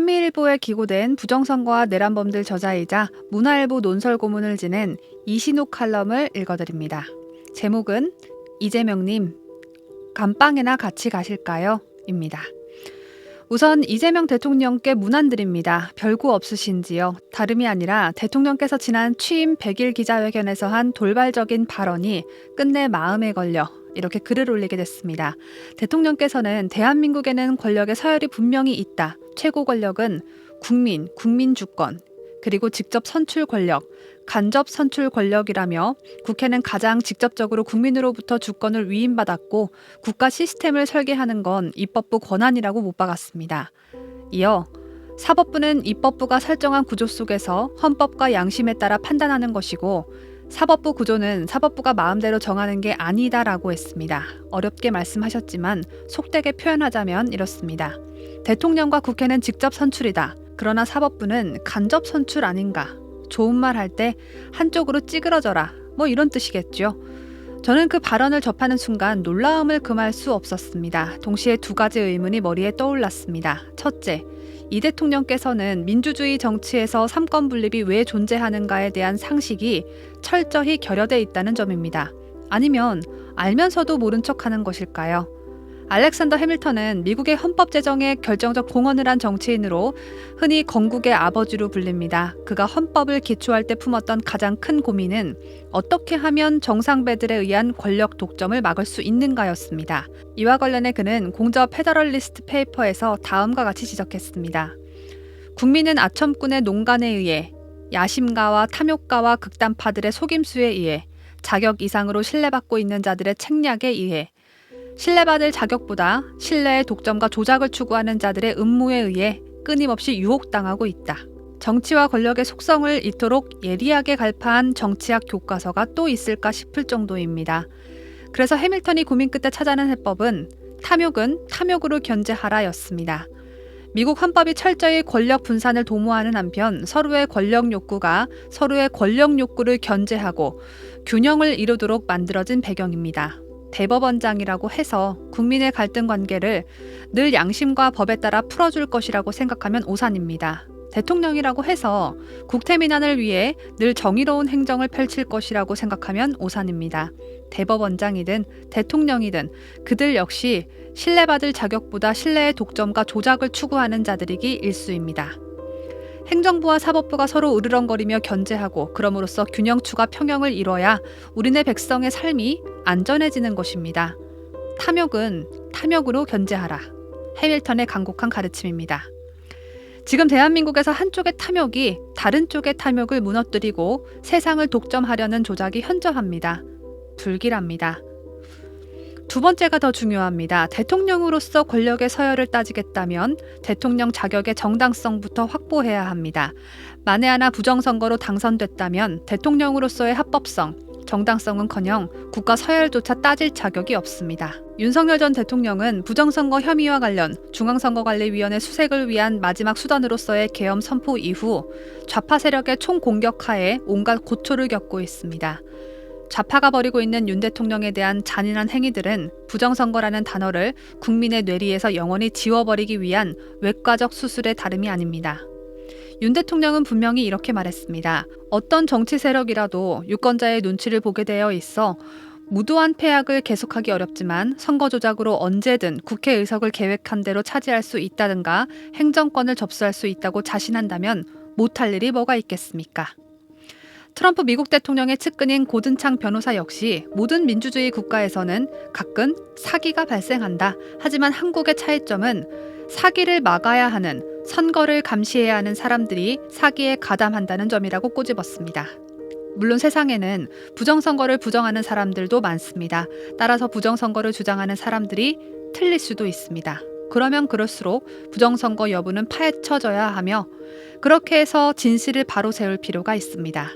한미일보에 기고된 부정선거와 내란범들 저자이자 문화일보 논설 고문을 지낸 이신욱 칼럼을 읽어드립니다. 제목은 이재명님 감방에나 같이 가실까요? 입니다. 우선 이재명 대통령께 문안드립니다. 별구 없으신지요? 다름이 아니라 대통령께서 지난 취임 100일 기자회견에서 한 돌발적인 발언이 끝내 마음에 걸려 이렇게 글을 올리게 됐습니다. 대통령께서는 대한민국에는 권력의 서열이 분명히 있다. 최고 권력은 국민, 국민 주권, 그리고 직접 선출 권력, 간접 선출 권력이라며 국회는 가장 직접적으로 국민으로부터 주권을 위임받았고 국가 시스템을 설계하는 건 입법부 권한이라고 못 박았습니다. 이어 사법부는 입법부가 설정한 구조 속에서 헌법과 양심에 따라 판단하는 것이고 사법부 구조는 사법부가 마음대로 정하는 게 아니다라고 했습니다. 어렵게 말씀하셨지만 속되게 표현하자면 이렇습니다. 대통령과 국회는 직접 선출이다. 그러나 사법부는 간접 선출 아닌가? 좋은 말 할 때 한쪽으로 찌그러져라. 뭐 이런 뜻이겠죠. 저는 그 발언을 접하는 순간 놀라움을 금할 수 없었습니다. 동시에 두 가지 의문이 머리에 떠올랐습니다. 첫째, 이 대통령께서는 민주주의 정치에서 삼권 분립이 왜 존재하는가에 대한 상식이 철저히 결여돼 있다는 점입니다. 아니면 알면서도 모른 척 하는 것일까요? 알렉산더 해밀턴은 미국의 헌법 제정에 결정적 공헌을 한 정치인으로 흔히 건국의 아버지로 불립니다. 그가 헌법을 기초할 때 품었던 가장 큰 고민은 어떻게 하면 정상배들에 의한 권력 독점을 막을 수 있는가였습니다. 이와 관련해 그는 공저 페더럴리스트 페이퍼에서 다음과 같이 지적했습니다. 국민은 아첨꾼의 농간에 의해 야심가와 탐욕가와 극단파들의 속임수에 의해 자격 이상으로 신뢰받고 있는 자들의 책략에 의해 신뢰받을 자격보다 신뢰의 독점과 조작을 추구하는 자들의 음모에 의해 끊임없이 유혹당하고 있다. 정치와 권력의 속성을 이토록 예리하게 갈파한 정치학 교과서가 또 있을까 싶을 정도입니다. 그래서 해밀턴이 고민 끝에 찾아낸 해법은 탐욕은 탐욕으로 견제하라였습니다. 미국 헌법이 철저히 권력 분산을 도모하는 한편 서로의 권력 욕구가 서로의 권력 욕구를 견제하고 균형을 이루도록 만들어진 배경입니다. 대법원장이라고 해서 국민의 갈등 관계를 늘 양심과 법에 따라 풀어줄 것이라고 생각하면 오산입니다. 대통령이라고 해서 국태민안을 위해 늘 정의로운 행정을 펼칠 것이라고 생각하면 오산입니다. 대법원장이든 대통령이든 그들 역시 신뢰받을 자격보다 신뢰의 독점과 조작을 추구하는 자들이기 일수입니다. 행정부와 사법부가 서로 으르렁거리며 견제하고 그럼으로써 균형추가 평형을 이뤄야 우리네 백성의 삶이 안전해지는 것입니다. 탐욕은 탐욕으로 견제하라. 해밀턴의 간곡한 가르침입니다. 지금 대한민국에서 한쪽의 탐욕이 다른 쪽의 탐욕을 무너뜨리고 세상을 독점하려는 조작이 현저합니다. 불길합니다. 두 번째가 더 중요합니다. 대통령으로서 권력의 서열을 따지겠다면 대통령 자격의 정당성부터 확보해야 합니다. 만에 하나 부정선거로 당선됐다면 대통령으로서의 합법성, 정당성은커녕 국가 서열조차 따질 자격이 없습니다. 윤석열 전 대통령은 부정선거 혐의와 관련 중앙선거관리위원회 수색을 위한 마지막 수단으로서의 계엄 선포 이후 좌파 세력의 총공격하에 온갖 고초를 겪고 있습니다. 좌파가 벌이고 있는 윤 대통령에 대한 잔인한 행위들은 부정선거라는 단어를 국민의 뇌리에서 영원히 지워버리기 위한 외과적 수술의 다름이 아닙니다. 윤 대통령은 분명히 이렇게 말했습니다. 어떤 정치 세력이라도 유권자의 눈치를 보게 되어 있어 무도한 패악을 계속하기 어렵지만 선거 조작으로 언제든 국회 의석을 계획한 대로 차지할 수 있다든가 행정권을 접수할 수 있다고 자신한다면 못할 일이 뭐가 있겠습니까? 트럼프 미국 대통령의 측근인 고든창 변호사 역시 모든 민주주의 국가에서는 가끔 사기가 발생한다. 하지만 한국의 차이점은 사기를 막아야 하는 선거를 감시해야 하는 사람들이 사기에 가담한다는 점이라고 꼬집었습니다. 물론 세상에는 부정선거를 부정하는 사람들도 많습니다. 따라서 부정선거를 주장하는 사람들이 틀릴 수도 있습니다. 그러면 그럴수록 부정선거 여부는 파헤쳐져야 하며 그렇게 해서 진실을 바로 세울 필요가 있습니다.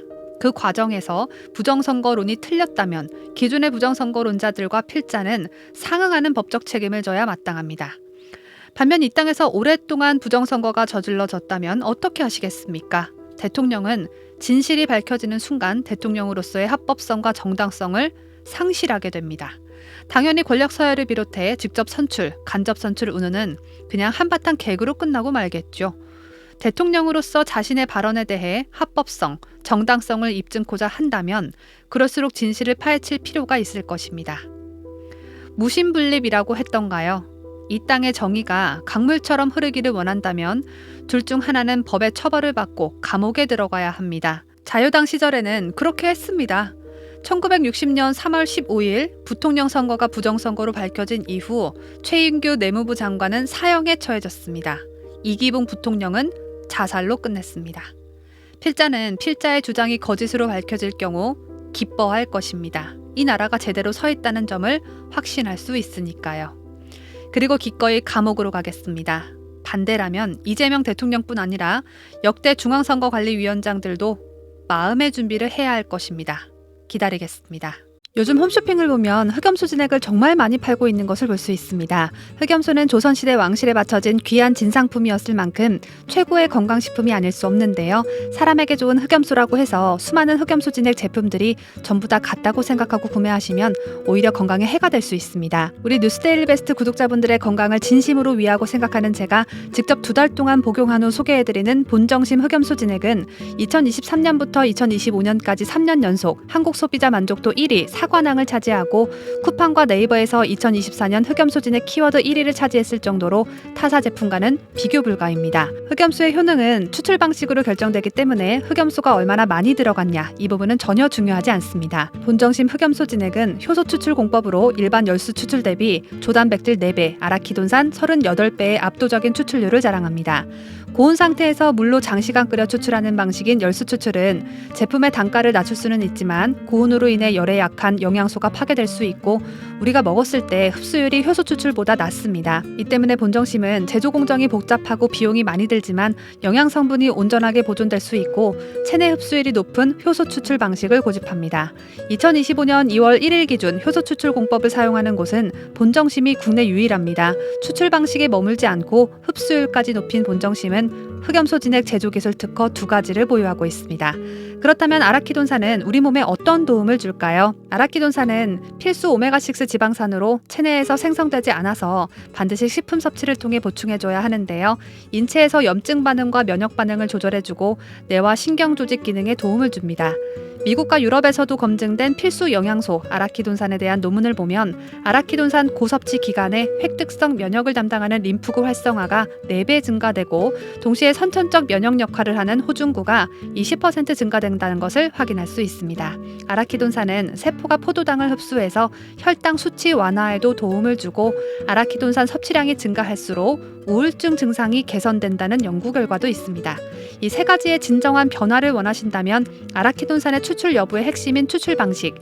그 과정에서 부정선거론이 틀렸다면 기존의 부정선거론자들과 필자는 상응하는 법적 책임을 져야 마땅합니다. 반면 이 땅에서 오랫동안 부정선거가 저질러졌다면 어떻게 하시겠습니까? 대통령은 진실이 밝혀지는 순간 대통령으로서의 합법성과 정당성을 상실하게 됩니다. 당연히 권력 서열을 비롯해 직접 선출, 간접 선출 운운은 그냥 한바탕 개그로 끝나고 말겠죠. 대통령으로서 자신의 발언에 대해 합법성, 정당성을 입증코자 한다면 그럴수록 진실을 파헤칠 필요가 있을 것입니다. 무신분립이라고 했던가요? 이 땅의 정의가 강물처럼 흐르기를 원한다면 둘 중 하나는 법의 처벌을 받고 감옥에 들어가야 합니다. 자유당 시절에는 그렇게 했습니다. 1960년 3월 15일 부통령 선거가 부정선거로 밝혀진 이후 최인규 내무부 장관은 사형에 처해졌습니다. 이기붕 부통령은 자살로 끝냈습니다. 필자는 필자의 주장이 거짓으로 밝혀질 경우 기뻐할 것입니다. 이 나라가 제대로 서 있다는 점을 확신할 수 있으니까요. 그리고 기꺼이 감옥으로 가겠습니다. 반대라면 이재명 대통령뿐 아니라 역대 중앙선거관리위원장들도 마음의 준비를 해야 할 것입니다. 기다리겠습니다. 요즘 홈쇼핑을 보면 흑염소 진액을 정말 많이 팔고 있는 것을 볼 수 있습니다. 흑염소는 조선시대 왕실에 바쳐진 귀한 진상품이었을 만큼 최고의 건강식품이 아닐 수 없는데요. 사람에게 좋은 흑염소라고 해서 수많은 흑염소 진액 제품들이 전부 다 같다고 생각하고 구매하시면 오히려 건강에 해가 될 수 있습니다. 우리 뉴스데일리 베스트 구독자분들의 건강을 진심으로 위하고 생각하는 제가 직접 두 달 동안 복용한 후 소개해드리는 본정심 흑염소 진액은 2023년부터 2025년까지 3년 연속 한국 소비자 만족도 1위 사관왕을 차지하고 쿠팡과 네이버에서 2024년 흑염소 진액 키워드 1위를 차지했을 정도로 타사 제품과는 비교 불가입니다. 흑염소의 효능은 추출 방식으로 결정되기 때문에 흑염소가 얼마나 많이 들어갔냐 이 부분은 전혀 중요하지 않습니다. 본정심 흑염소 진액은 효소 추출 공법으로 일반 열수 추출 대비 조단 백질 4배, 아라키돈산 38배의 압도적인 추출률을 자랑합니다. 고온 상태에서 물로 장시간 끓여 추출하는 방식인 열수 추출은 제품의 단가를 낮출 수는 있지만 고온으로 인해 열에 약한 영양소가 파괴될 수 있고 우리가 먹었을 때 흡수율이 효소 추출보다 낮습니다. 이 때문에 본정심은 제조 공정이 복잡하고 비용이 많이 들지만 영양 성분이 온전하게 보존될 수 있고 체내 흡수율이 높은 효소 추출 방식을 고집합니다. 2025년 2월 1일 기준 효소 추출 공법을 사용하는 곳은 본정심이 국내 유일합니다. 추출 방식에 머물지 않고 흡수율까지 높인 본정심은 흑염소 진액 제조 기술 특허 두 가지를 보유하고 있습니다. 그렇다면 아라키돈산은 우리 몸에 어떤 도움을 줄까요? 아라키돈산은 필수 오메가6 지방산으로 체내에서 생성되지 않아서 반드시 식품 섭취를 통해 보충해줘야 하는데요. 인체에서 염증 반응과 면역 반응을 조절해주고 뇌와 신경 조직 기능에 도움을 줍니다. 미국과 유럽에서도 검증된 필수 영양소 아라키돈산에 대한 논문을 보면 아라키돈산 고섭취 기간에 획득성 면역을 담당하는 림프구 활성화가 4배 증가되고 동시에 선천적 면역 역할을 하는 호중구가 20% 증가된다는 것을 확인할 수 있습니다. 아라키돈산은 세포가 포도당을 흡수해서 혈당 수치 완화에도 도움을 주고 아라키돈산 섭취량이 증가할수록 우울증 증상이 개선된다는 연구 결과도 있습니다. 이 세 가지의 진정한 변화를 원하신다면 아라키돈산의 추출 여부의 핵심인 추출 방식,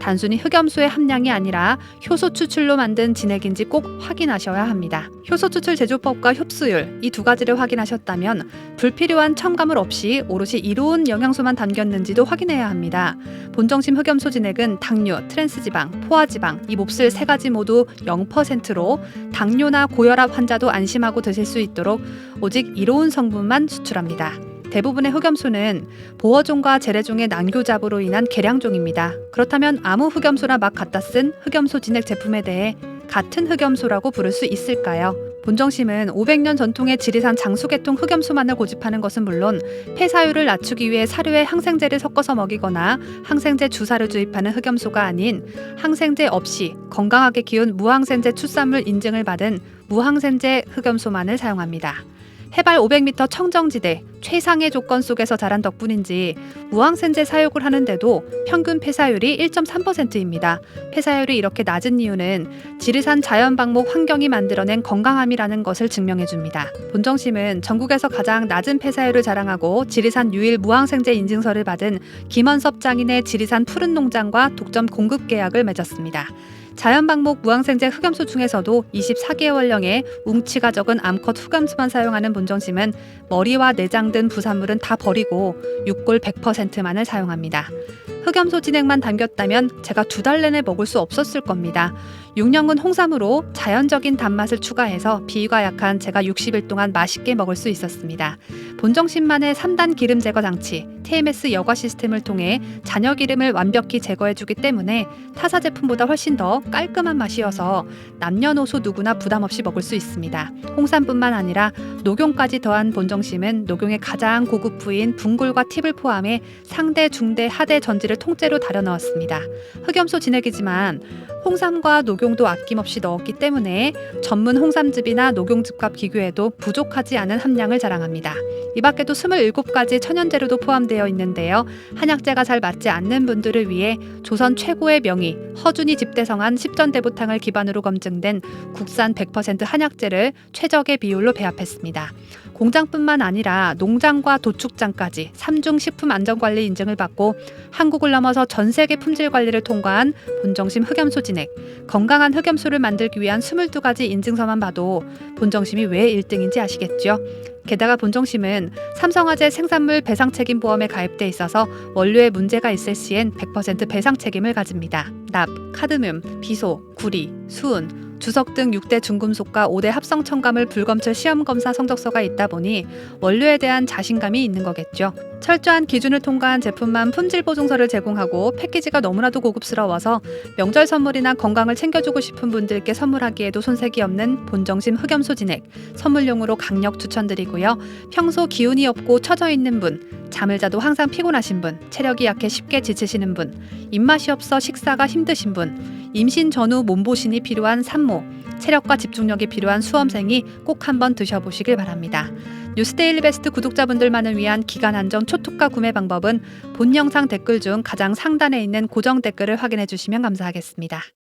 단순히 흑염소의 함량이 아니라 효소 추출로 만든 진액인지 꼭 확인하셔야 합니다. 효소 추출 제조법과 흡수율 이 두 가지를 확인하셨다면 불필요한 첨가물 없이 오롯이 이로운 영양소만 담겼는지도 확인해야 합니다. 본정심 흑염소 진액은 당류, 트랜스지방, 포화지방 이 몹쓸 세 가지 모두 0%로 당뇨나 고혈압 환자도 안심하고 드실 수 있도록 오직 이로운 성분만 수출합니다. 대부분의 흑염소는 보어종과 재래종의 난교잡으로 인한 개량종입니다. 그렇다면 아무 흑염소나 막 갖다 쓴 흑염소 진액 제품에 대해 같은 흑염소라고 부를 수 있을까요? 본정심은 500년 전통의 지리산 장수계통 흑염소만을 고집하는 것은 물론 폐사율을 낮추기 위해 사료에 항생제를 섞어서 먹이거나 항생제 주사를 주입하는 흑염소가 아닌 항생제 없이 건강하게 키운 무항생제 추산물 인증을 받은 무항생제 흑염소만을 사용합니다. 해발 500m 청정지대 최상의 조건 속에서 자란 덕분인지 무항생제 사육을 하는데도 평균 폐사율이 1.3%입니다. 폐사율이 이렇게 낮은 이유는 지리산 자연방목 환경이 만들어낸 건강함이라는 것을 증명해 줍니다. 본정심은 전국에서 가장 낮은 폐사율을 자랑하고 지리산 유일 무항생제 인증서를 받은 김원섭 장인의 지리산 푸른 농장과 독점 공급 계약을 맺었습니다. 자연방목 무항생제 흑염소 중에서도 24개월령의 웅치가 적은 암컷 흑염소만 사용하는 본정심은 머리와 내장 등 부산물은 다 버리고 육골 100%만을 사용합니다. 흑염소 진액만 담겼다면 제가 두 달 내내 먹을 수 없었을 겁니다. 6년근 홍삼으로 자연적인 단맛을 추가해서 비위가 약한 제가 60일 동안 맛있게 먹을 수 있었습니다. 본정신만의 3단 기름 제거 장치 TMS 여과 시스템을 통해 잔여 기름을 완벽히 제거해주기 때문에 타사 제품보다 훨씬 더 깔끔한 맛이어서 남녀노소 누구나 부담 없이 먹을 수 있습니다. 홍삼뿐만 아니라 녹용까지 더한 본정심은 녹용의 가장 고급 부위인 분골과 팁을 포함해 상대, 중대, 하대 전지를 통째로 다려 넣었습니다. 흑염소 진액이지만 홍삼과 녹용도 아낌없이 넣었기 때문에 전문 홍삼즙이나 녹용즙과 비교해도 부족하지 않은 함량을 자랑합니다. 이 밖에도 27가지 천연재료도 포함되어 있는데요. 한약재가 잘 맞지 않는 분들을 위해 조선 최고의 명의 허준이 집대성한 십전대보탕을 기반으로 검증된 국산 100% 한약재를 최적의 비율로 배합했습니다. 공장뿐만 아니라 농장과 도축장까지 삼중 식품 안전관리 인증을 받고 한국을 넘어서 전 세계 품질 관리를 통과한 본정심 흑염소 진액, 건강한 흑염소를 만들기 위한 22가지 인증서만 봐도 본정심이 왜 1등인지 아시겠죠? 게다가 본정심은 삼성화재 생산물 배상 책임 보험에 가입돼 있어서 원료에 문제가 있을 시엔 100% 배상 책임을 가집니다. 납, 카드뮴, 비소, 구리, 수은, 주석 등 6대 중금속과 5대 합성 첨가물 불검출 시험 검사 성적서가 있다 보니 원료에 대한 자신감이 있는 거겠죠. 철저한 기준을 통과한 제품만 품질 보증서를 제공하고 패키지가 너무나도 고급스러워서 명절 선물이나 건강을 챙겨주고 싶은 분들께 선물하기에도 손색이 없는 본정심 흑염소 진액 선물용으로 강력 추천드리고요. 평소 기운이 없고 처져 있는 분, 잠을 자도 항상 피곤하신 분, 체력이 약해 쉽게 지치시는 분, 입맛이 없어 식사가 힘드신 분, 임신 전후 몸보신이 필요한 산모, 체력과 집중력이 필요한 수험생이 꼭 한번 드셔보시길 바랍니다. 뉴스데일리 베스트 구독자분들만을 위한 기간 한정 초특가 구매 방법은 본 영상 댓글 중 가장 상단에 있는 고정 댓글을 확인해 주시면 감사하겠습니다.